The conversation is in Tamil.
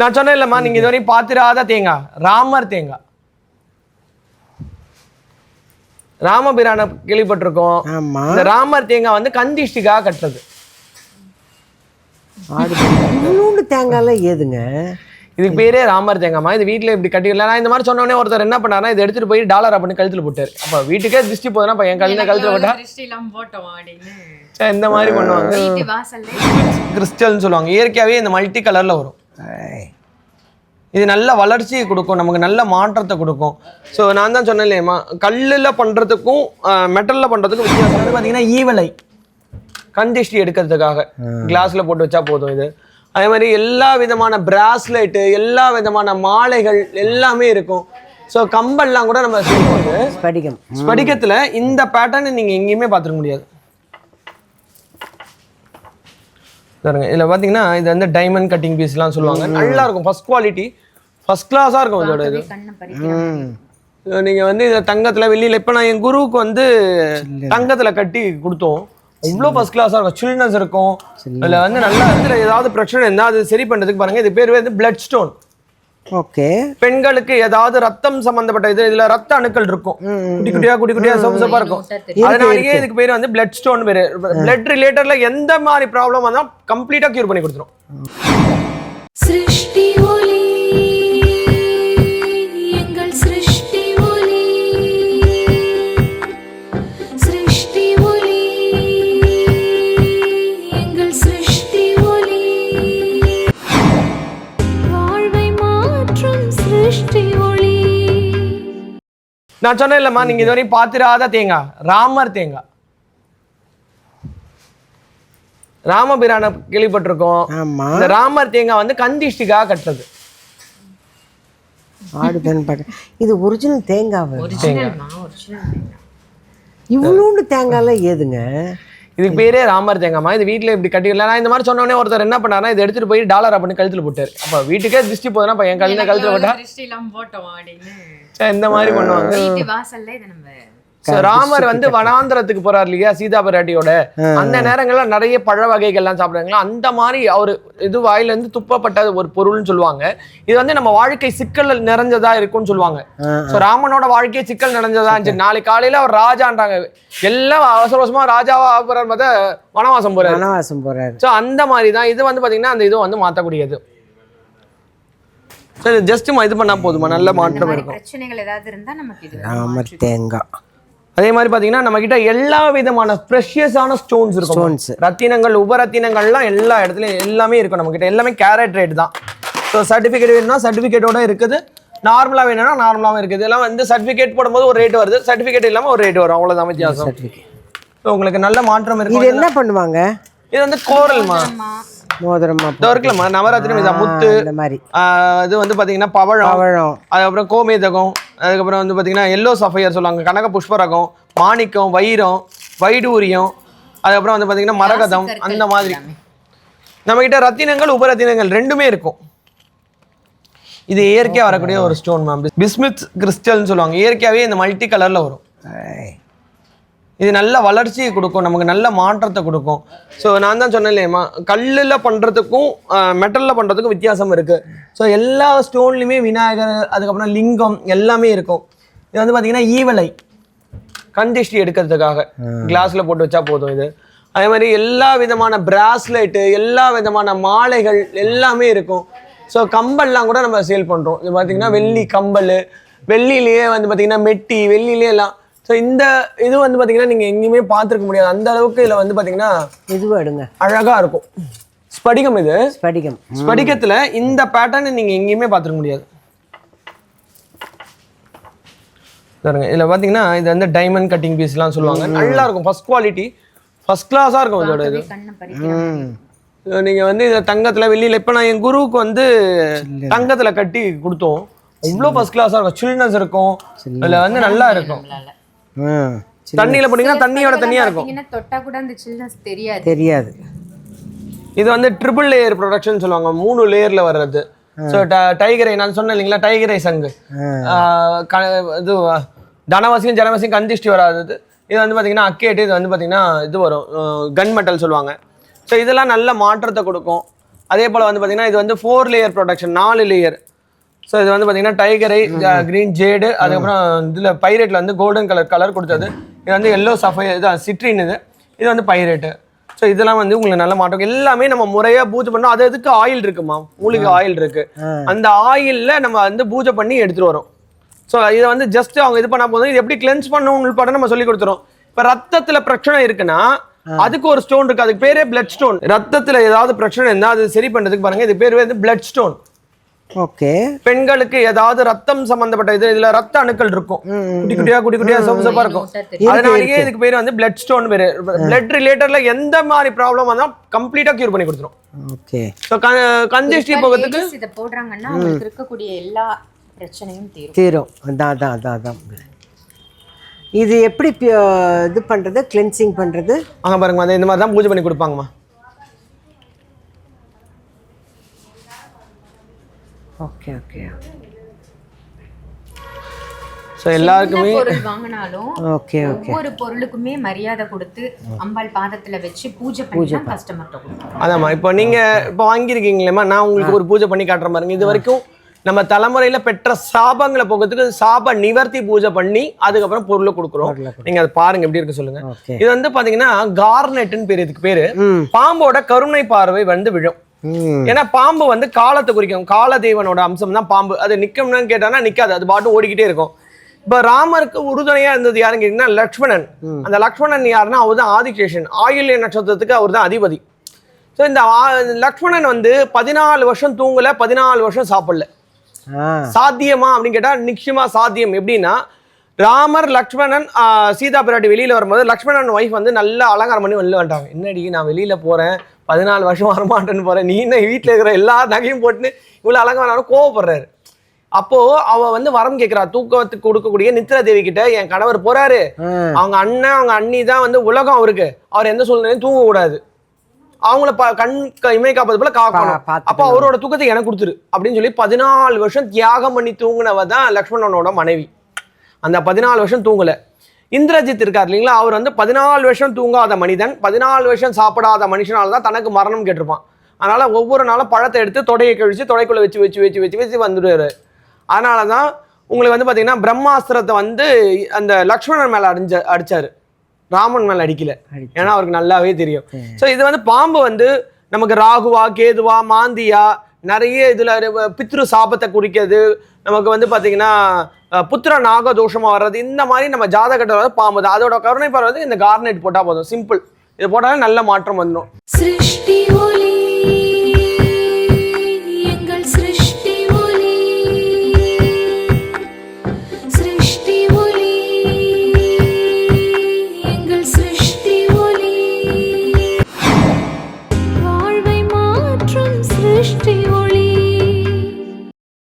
நான் சொன்னேன் இல்லம்மா நீங்க இதுவரையும் பார்த்திராத தேங்காய். ராமர் தேங்காய். ராமபிரான கேள்விப்பட்டிருக்கோம். ஆமா. இந்த ராமர் தேங்காய் வந்து கந்திஷ்டிக்காக கட்டுறது. தேங்காய்லாம் ஏதுங்க? இதுக்கு பேரே ராமர் தேங்காய்மா இது வீட்டில் இப்படி கட்டிக்கலாம் நான் இந்த மாதிரி சொன்னோடனே ஒருத்தர் என்ன பண்ணாருன்னா இதை எடுத்துட்டு போய் டாலரா பண்ணி கழுத்துல போட்டாரு. அப்போ வீட்டுக்கே திருஷ்டி போதுன்னா அப்ப என் கழுத்துல கழுத்துல போட்டா அப்படின்னு. இந்த மாதிரி பண்ணுவாங்க. கிறிஸ்டல்னு சொல்லுவாங்க. இயற்கையாகவே இந்த மல்டி கலர்ல வரும். இது நல்ல வளர்ச்சியை கொடுக்கும் நமக்கு நல்ல மாற்றத்தை கொடுக்கும். ஸோ நான் தான் சொன்னேன் இல்லையம்மா கல்லில் பண்ணுறதுக்கும் மெட்டலில் பண்ணுறதுக்கும் வித்தியாசம். பார்த்தீங்கன்னா ஈவலை. கந்திஷ்டி எடுக்கிறதுக்காக. கிளாஸில் போட்டு வச்சா போதும் இது. அதே மாதிரி எல்லா விதமான பிராஸ்லெட்டு எல்லா விதமான மாலைகள் எல்லாமே இருக்கும். ஸோ கம்பல்லாம் கூட நம்ம செய்வோம் ஸ்படிகம். ஸ்படிகத்தில் இந்த பேட்டர்ன் நீங்கள் எங்கேயுமே பார்த்துருக்க முடியாது. பாருங்க இதில் பார்த்தீங்கன்னா இது வந்து டைமண்ட் கட்டிங் பீஸ்லாம் சொல்லுவாங்க. நல்லா இருக்கும் ஃபர்ஸ்ட் குவாலிட்டி ஃபர்ஸ்ட் கிளாஸாக இருக்கும் இதோட இது. நீங்கள் வந்து இதை தங்கத்தில் வெள்ளியில் இப்போ நான் என் குருவுக்கு வந்து தங்கத்தில் கட்டி கொடுத்தோம். அவ்வளோ ஃபர்ஸ்ட் கிளாஸாக இருக்கும். சில்னஸ் இருக்கும். இதில் வந்து நல்லா இதில் ஏதாவது பிரச்சனை இருந்தால் அது சரி பண்ணுறதுக்கு பாருங்க. இது பேர் வந்து பிளட் ஸ்டோன் ஓகே. பெண்களுக்கு ஏதாவது ரத்தம் சம்பந்தப்பட்ட இது இதுல ரத்த அணுக்கள் இருக்கும். குட்டி குட்டியா குட்டி குட்டியா சோப்பு சோப்பா இருக்கும். அதனாலயே இதுக்கு பேர் வந்து பிளட் ஸ்டோன் பேரு. பிளட் ரிலேட்டட்ல எந்த மாதிரி ப்ராப்ளம் வந்தா கம்ப்ளீட்டா கியூர் பண்ணி கொடுத்துரும். சிருஷ்டி ஒளி நான் சொன்னேன் இல்லம்மா நீங்க இதுவரையும் பார்த்திராத தேங்காய் ராமர் தேங்காய் ராமபிரான கேள்விப்பட்டிருக்கோம். இந்த ராமர் தேங்காய் வந்து கந்திஷ்டிக்காக கட்டுறது. பார்க்க. இது ஒரிஜினல் தேங்காய் இவ்வளோண்டு தேங்காய்லாம் ஏதுங்க? இதுக்கு பேரே ராமர் தேங்காய்மா இது வீட்டில் இப்படி கட்டிக்கலாம் நான் இந்த மாதிரி சொன்னோடனே ஒருத்தர் என்ன பண்ணாருன்னா இதை எடுத்துட்டு போய் டாலரா பண்ணி கழுத்துல போட்டாரு. அப்போ வீட்டுக்கே திருஷ்டி போதுன்னா அப்ப என் கழுத்துல கழுத்துல போட்டா திருஷ்டி எல்லாம் போட்டோம் அப்படின்னு. சே, இந்த மாதிரி பண்ணுவாங்க. ராமர் வந்து வனாந்திரத்துக்கு போறார் இல்லையா சீதா பிராட்டியோட அந்த நேரங்கள்ல நிறைய பழ வகைகள்லாம் சாப்பிடுறாங்களா? அந்த மாதிரி அவர் இது வாயில இருந்து துப்பப்பட்ட ஒரு பொருள்னு சொல்லுவாங்க. இது வந்து நம்ம வாழ்க்கை சிக்கல் நிறைஞ்சதா இருக்கும்னு சொல்லுவாங்க. சோ ராமனோட வாழ்க்கை சிக்கல் நிறைஞ்சதா இருந்துச்சு. நாளைக்கு காலையில அவர் ராஜான்றாங்க. எல்லாம் அவசர அவசரமா ராஜாவா ஆகுறாரு பார்த்தா வனவாசம் போறாரு. வனவாசம் போறாரு. ஸோ அந்த மாதிரி தான் இது வந்து பாத்தீங்கன்னா அந்த இது வந்து மாற்றக்கூடியது சரி ஜஸ்ட் இது பண்ணா போதுமா? நல்ல மாற்றம் இருக்கும். பிரச்சனைகள் ஏதாவது இருந்தா நமக்கு இது ராமர் தேங்காய். அதே மாதிரி பாத்தீங்கன்னா நம்ம கிட்ட எல்லா விதமான ப்ரெஷியஸான ஸ்டோன்ஸ் இருக்கும் Stones. ரத்தினங்கள் உபரத்தினங்கள்லாம் எல்லா இடத்துலயும் எல்லாமே இருக்கும் நம்ம கிட்ட எல்லாமே கேரட் ரேட் தான். ஸோ சர்டிஃபிகேட் வேணும்னா சர்டிஃபிகேட்டோட இருக்குது. நார்மலா வேணும்னா நார்மலாவும் இருக்குது. இதெல்லாம் வந்து சர்டிஃபிகேட் போடும்போது ஒரு ரேட் வருது. சர்டிஃபிகேட் இல்லாம ஒரு ரேட் வரும். அவ்வளவுதான் வித்தியாசம். ஸோ உங்களுக்கு நல்ல மாற்றம் இது இருக்கும் என்ன பண்ணுவாங்க? இது வந்து கோரல்மா. மோதிரமா. இதோ இருக்குல்லம்மா. நவராத்திரி இது முத்து. இந்த மாதிரி. இது வந்து பாத்தீங்கன்னா பவழம். பவழம். அதுக்கப்புறம் கோமேதகம் அதுக்கப்புறம் வந்து பார்த்தீங்கன்னா எல்லோ சஃபையர் சொல்லுவாங்க. கனக புஷ்பரகம் மாணிக்கம் வைரம் வைடூரியம் அதுக்கப்புறம் வந்து பார்த்தீங்கன்னா மரகதம் அந்த மாதிரி. நம்மகிட்ட ரத்தினங்கள் உபரத்தினங்கள் ரெண்டுமே இருக்கும். இது இயற்கையாக வரக்கூடிய ஒரு ஸ்டோன் மேம் பிஸ்மித் கிறிஸ்டல்னு சொல்லுவாங்க. இயற்கையாகவே இந்த மல்டி கலரில் வரும். இது நல்ல வளர்ச்சியை கொடுக்கும் நமக்கு நல்ல மாற்றத்தை கொடுக்கும். ஸோ நான் தான் சொன்னேன் இல்லையம்மா கல்லில் பண்ணுறதுக்கும் மெட்டலில் பண்ணுறதுக்கும் வித்தியாசம் இருக்குது ஸோ எல்லா ஸ்டோன்லையுமே விநாயகர் அதுக்கப்புறம் லிங்கம் எல்லாமே இருக்கும். இது வந்து பார்த்தீங்கன்னா ஈவலை கந்திஷ்டி எடுக்கிறதுக்காக. கிளாஸில் போட்டு வச்சா போதும் இது. அதே மாதிரி எல்லா விதமான பிராஸ்லெட்டு எல்லா விதமான மாலைகள் எல்லாமே இருக்கும். ஸோ கம்பல்லாம் கூட நம்ம சேல் பண்ணுறோம் இது பார்த்தீங்கன்னா வெள்ளி கம்பல் வெள்ளிலேயே வந்து பார்த்தீங்கன்னா மெட்டி வெள்ளிலேயே எல்லாம் ஸோ இந்த இது வந்து பார்த்தீங்கன்னா நீங்கள் எங்கேயுமே பார்த்துருக்க முடியாது. அந்த அளவுக்கு இதில் வந்து பார்த்தீங்கன்னா இதுவும் எடுங்க. அழகாக இருக்கும். ஸ்படிகம் இது. ஸ்படிகம். ஸ்படிகத்தில் இந்த பேட்டர்ன் நீங்கள் எங்கேயுமே பார்த்துருக்க முடியாது. பாருங்க இதில் பார்த்தீங்கன்னா இது வந்து டைமண்ட் கட்டிங் பீஸ்லாம் சொல்லுவாங்க. நல்லா இருக்கும். ஃபர்ஸ்ட் குவாலிட்டி ஃபர்ஸ்ட் கிளாஸாக இருக்கும் இதோட இது. நீங்கள் வந்து இதை தங்கத்தில் வெள்ளியில் இப்போ நான் என் குருவுக்கு வந்து தங்கத்தில் கட்டி கொடுத்தோம். அவ்வளோ ஃபர்ஸ்ட் கிளாஸாக இருக்கும். சில்னஸ் இருக்கும். இதில் வந்து நல்லா இருக்கும். தண்ணியில் போனீங்கன்னா தண்ணியோட தண்ணியாக இருக்கும். தொட்டா கூட அந்த சில்னஸ் தெரியாது. தெரியாது. இது வந்து ட்ரிபிள் லேயர் ப்ரொடக்ஷன் சொல்லுவாங்க. மூணு லேயரில் வர்றது. ஸோ டைகரை நான் சொன்னேன் இல்லைங்களா? டைகரை சங்கு. இது தனவசியம் ஜனவசியம் கந்திஷ்டி வராதது. இது வந்து பார்த்தீங்கன்னா அக்கேட்டு இது வந்து பார்த்தீங்கன்னா இது வரும். கன் மெட்டல் சொல்லுவாங்க. ஸோ இதெல்லாம் நல்ல மாற்றத்தை கொடுக்கும். அதே போல் வந்து பார்த்தீங்கன்னா இது வந்து ஃபோர் லேயர் ப்ரொடக்ஷன் நாலு லேயர் ஸோ இது வந்து பார்த்தீங்கன்னா டைகரை கிரீன் ஜேடு அதுக்கப்புறம் இதில் பைரேட்டில் வந்து கோல்டன் கலர் கலர் கொடுத்தது. இது வந்து எல்லோ சஃபை இது சிட்ரின் இது. இது வந்து பைரேட்டு. ஸோ இதெல்லாம் வந்து உங்களுக்கு நல்ல மாற்றம். எல்லாமே நம்ம முறையாக பூஜை பண்ணோம். அது எதுக்கு ஆயில் இருக்குமா மூலிகை ஆயில் இருக்கு. அந்த ஆயிலில் நம்ம வந்து பூஜை பண்ணி எடுத்துட்டு வரோம். ஸோ இதை வந்து ஜஸ்ட் அவங்க இது பண்ணா போதும். இது எப்படி கிளென்ஸ் பண்ணணும் உள்பட நம்ம சொல்லி கொடுத்துறோம். இப்போ ரத்தத்துல பிரச்சனை இருக்குன்னா அதுக்கு ஒரு ஸ்டோன் இருக்கு. அதுக்கு பேரே பிளட் ஸ்டோன் ரத்தத்துல ஏதாவது பிரச்சனை இருந்தா அது சரி பண்றதுக்கு பாருங்க. இது பேர் வந்து பிளட் ஸ்டோன் ஓகே. பெண்களுக்கு ஏதாவது ரத்தம் சம்பந்தப்பட்ட இது இதுல ரத்த அணுக்கள் இருக்கும். குட்டி குட்டியா குட்டி குட்டியா சப்பு இருக்கும். அதனாலயே இதுக்கு பேர் வந்து பிளட் ஸ்டோன் பேரு பிளட் ரிலேட்டட்ல எந்த மாதிரி ப்ராப்ளம் வந்தாலும் கம்ப்ளீட்டா கியூர் பண்ணி கொடுத்துரும். ஓகே. ஸோ கன்ஜெஸ்டி போகிறதுக்கு இதை போடுறாங்கன்னா அவங்களுக்கு இருக்கக்கூடிய எல்லா பிரச்சனையும் தீரும். தீரும். அதான் அதான் அதான் அதான் இது எப்படி இது பண்ணுறது கிளென்சிங் பண்ணுறது அங்க பாருங்க இந்த மாதிரி தான் பூஜை பண்ணி கொடுப்பாங்கம்மா. Okay okay. ஸோ எல்லாருக்குமே பொருள் வாங்கினாலும் ஓகே ஓகே. ஒவ்வொரு பொருளுக்குமே மரியாதை கொடுத்து அம்பாள் பாதத்துல வச்சு பூஜை தான் கஸ்டமர்கிட்ட அதாம்மா இப்போ நீங்க இப்போ வாங்கியிருக்கீங்களேம்மா நான் உங்களுக்கு ஒரு பூஜை பண்ணி காட்டுறேன் பாருங்க இது வரைக்கும் நம்ம தலைமுறையில பெற்ற சாபங்களை போகிறதுக்கு சாப நிவர்த்தி பூஜை பண்ணி அதுக்கப்புறம் பொருளை கொடுக்குறோம். நீங்க அதை பாருங்க எப்படி இருக்கு சொல்லுங்க. இது வந்து பாத்தீங்கன்னா கார்னெட்னு பேர் இதுக்கு பேரு. பாம்போட கருணை பார்வை வந்து விழும். ஏன்னா பாம்பு வந்து காலத்தை குறிக்கும். காலதேவனோட அம்சம் தான் பாம்பு. அது நிக்கும்னு கேட்டானா நிக்காது. அது பாட்டு ஓடிக்கிட்டே இருக்கும். இப்ப ராமருக்கு உறுதுணையா இருந்தது யாருன்னு கேட்டீங்கன்னா லக்ஷ்மணன். அந்த லக்ஷ்மணன் யாருன்னா அவர் தான் ஆதிசேஷன் ஆயுள்ய நட்சத்திரத்துக்கு அவர் தான் அதிபதி. ஸோ இந்த லக்ஷ்மணன் வந்து பதினாலு வருஷம் தூங்கல பதினாலு வருஷம் சாப்பிடல. சாத்தியமா அப்படின்னு கேட்டா நிச்சயமா சாத்தியம். எப்படின்னா ராமர் லக்ஷ்மணன் சீதா பிராட்டி வெளியில வரும்போது லக்ஷ்மணன் ஒய்ஃப் வந்து நல்லா அலங்காரம் பண்ணி வெளில வந்துட்டாங்க. என்னடி நான் வெளியில போறேன். பதினாலு வருஷம் வரமாட்டேன்னு போறேன். நீ என்ன வீட்டில் இருக்கிற எல்லா நகையும் போட்டுன்னு இவ்வளவு அலங்காரம் கோவப்படுறாரு. அப்போ அவ வந்து வரம் கேட்கிறா தூக்கத்துக்கு கொடுக்கக்கூடிய நித்ரா தேவி கிட்ட என் கணவர் போறாரு. ஆ. அவங்க அண்ணன் அவங்க அண்ணி தான் வந்து உலகம் அவருக்கு. அவர் எந்த சூழ்நிலையும் தூங்க கூடாது அவங்கள ப கண் இமை காப்பது போல காக்கணும். அப்போ அவரோட தூக்கத்தை எனக்கு கொடுத்துரு அப்படின்னு சொல்லி பதினாலு வருஷம் தியாகம் பண்ணி தூங்குனவ தான் லக்ஷ்மணனோட மனைவி. அந்த பதினாலு வருஷம் தூங்கல. இந்திரஜித் இருக்கார் இல்லைங்களா? அவர் வந்து பதினாலு வருஷம் தூங்காத மனிதன் பதினாலு வருஷம் சாப்பிடாத மனுஷனால தான் தனக்கு மரணம் கேட்டிருப்பான். அதனால ஒவ்வொரு நாளும் பழத்தை எடுத்து தொடையை கழிச்சு தொடைக்குள்ள வச்சு வச்சு வச்சு வச்சு வச்சு வந்துடுவாரு. அதனால தான் உங்களுக்கு வந்து பார்த்தீங்கன்னா பிரம்மாஸ்திரத்தை வந்து அந்த லக்ஷ்மணன் மேல அடிஞ்ச அடிச்சாரு. ராமன் மேல அடிக்கல. ஏன்னா அவருக்கு நல்லாவே தெரியும். ஸோ இது வந்து பாம்பு வந்து நமக்கு ராகுவா கேதுவா மாந்தியா நிறைய இதில் பித்ரு சாபத்தை குறிக்கிறது. நமக்கு வந்து பார்த்தீங்கன்னா புத்திர நாக தோஷமாக வர்றது இந்த மாதிரி நம்ம ஜாதகத்தில் வந்து பாம்புது அதோட கருணை பார்வை இந்த கார்னெட் போட்டால் போதும். சிம்பிள் இது போட்டாலே நல்ல மாற்றம் வந்துடும்